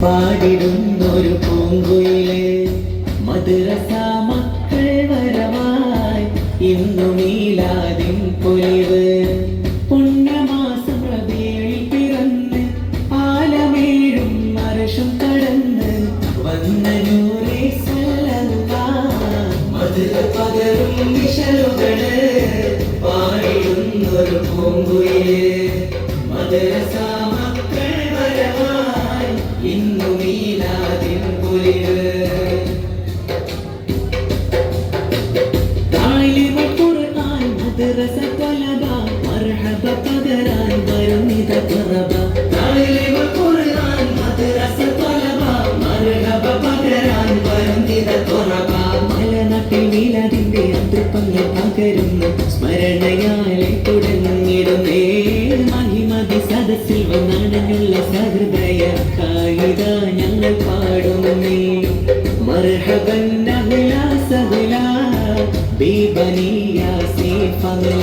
പാടിടുന്നൊരു പൂങ്കുയിലെ മധുരസ മക്കൾ വരവായി ഇന്നു നീലാതിൻ പൊലിവ് പുണ്യമാസം റബീഴിൽ പിറന്ന് ആലമേഴും മരഷും കടന്ന് വന്ന നൂറേ സല്ലല്ലാഹ്. മധുര പകരും വിശലുകൾ പാടിടുന്നൊരു പൂങ്കുയിൽ മധുരസ പകരായി വരുന്നിത പറബ താളിലിവ കുറാൻ മദ്രസ തൊലബ മരഹബ പകരായി വരുന്നിത തൊറബ മലനാട്ടിൽ വീലാതിന്റെ അതിർപ്പങ്ങൾ പകരുന്ന. സ്മരണയാലെ തുടങ്ങിടുന്നേ. മഹിമതി സദസ്സിൽ വന്നടഞ്ഞുള്ള സഹൃദയ കായിക ഞങ്ങൾ പാടുന്നേ. മർഹബൻ സഹുല ബീബനിയ സേ ഫല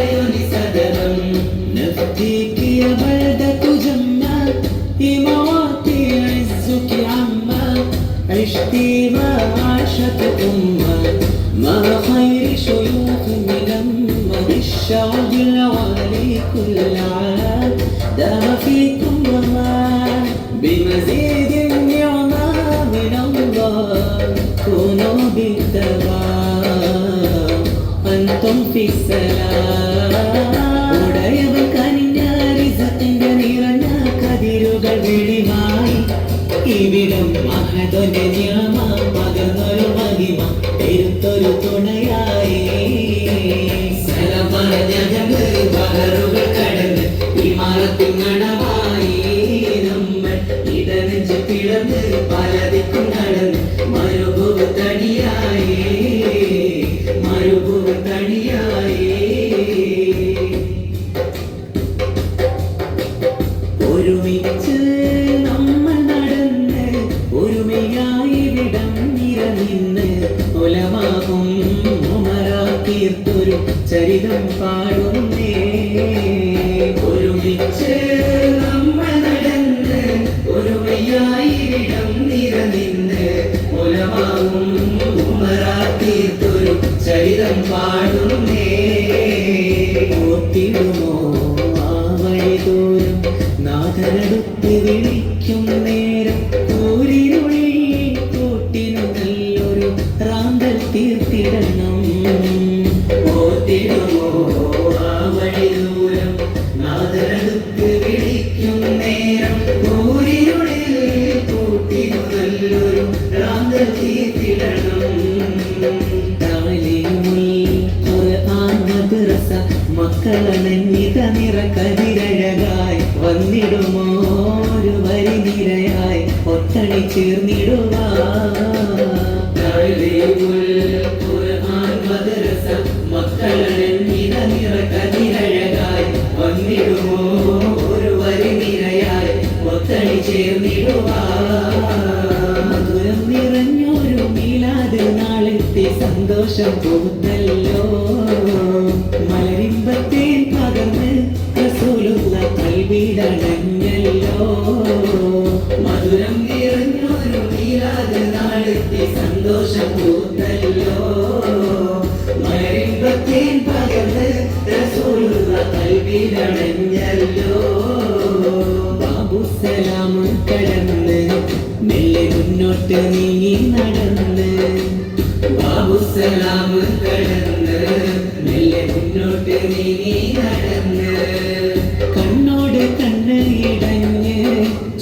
العيون سدما نفديك يا بلدة جنة إمارات عزك عما عشتي ما عاشت أمة مع خير شيوخ لمر الشعب العالي كل عام دام فيكم وما بمزيد النعمة من الله كونوا بالتبع أنتم في السلام. Thank you. ചരിതം പാടുന്നേ. മക്കളണഞ്ഞിത നിറ കതിരഴകായി വന്നിടുമോ? ഒരു വരി നിരയായി ഒത്തണി ചേർന്നിടുവാ. നിറ കതിരഴകായി വന്നിടുമോ? ഒരു വരി നിരയായി ഒത്തണി ചേർന്നിടുവാ. മധുരം നിറഞ്ഞൊരു മീലാത് നാളത്തെ സന്തോഷം പൂത്തല്ലോ. മുന്നോട്ട് മുന്നോട്ട് കണ്ണോട് കണ്ണ് ഇടഞ്ഞ്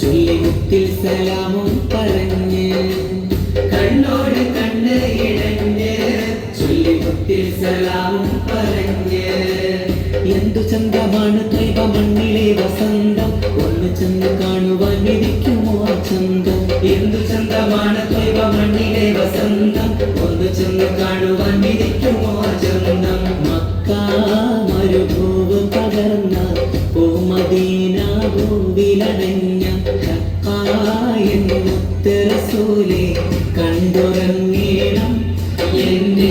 ചൊല്ലിമുത്തിൽ സലാമും പറഞ്ഞ്. കണ്ണോട് എന്തു ചന്തമാണ് ദൈവ മണ്ണിലെ വസന്തം? ഒന്ന് ചന്ത കാണുവാൻ വിധിക്കുമോ ചന്തം? എന്തു ചന്തമാണ് ദൈവ മണ്ണിലെ വസന്തം? ഒന്ന് ചന്ത കാണുവാൻ വിധിക്കുമോ ചന്തം? മക്ക മരുഭൂവ് പകർന്ന ഓമദീന ഭൂവിലടഞ്ഞ മുത്തരസൂലെ കണ്ടുറങ്ങേണം. എന്റെ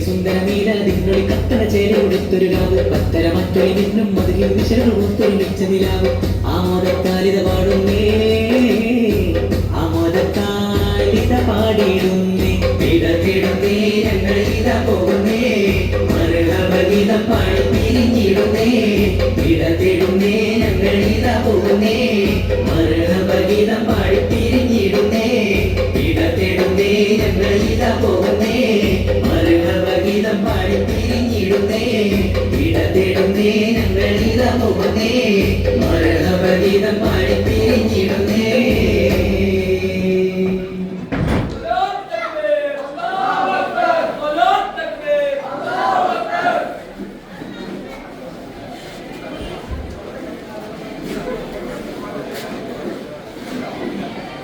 സുന്ദരമീല നിങ്ങൾ കത്തട ചേര കൊടുത്തൊരു രാവ്. പത്തര മറ്റൊരു നിന്നും മതിയും വിശേഷവും തെളിവിച്ച നിലാവ്. ആമോദത്താലിത പാടുന്നേ ആമോദത്താലിത പാടിയിടുന്നേ ഇട തേടുന്നേ ഞങ്ങൾ ഇത പോകുന്നേ. മറുകവഗീതം പാടി പിരിഞ്ഞിടുന്നേ. ഇട തേടുന്നേ ഞങ്ങൾ ഇത പോകുന്നേ. മറുകവഗീതം പാടി പിരിഞ്ഞിടുന്നേ. തേടുന്നേ ഞങ്ങൾ ഇത പോകുന്നേ. ഇട തേടുന്നേ ഞങ്ങൾ ഇത പോകുന്നേ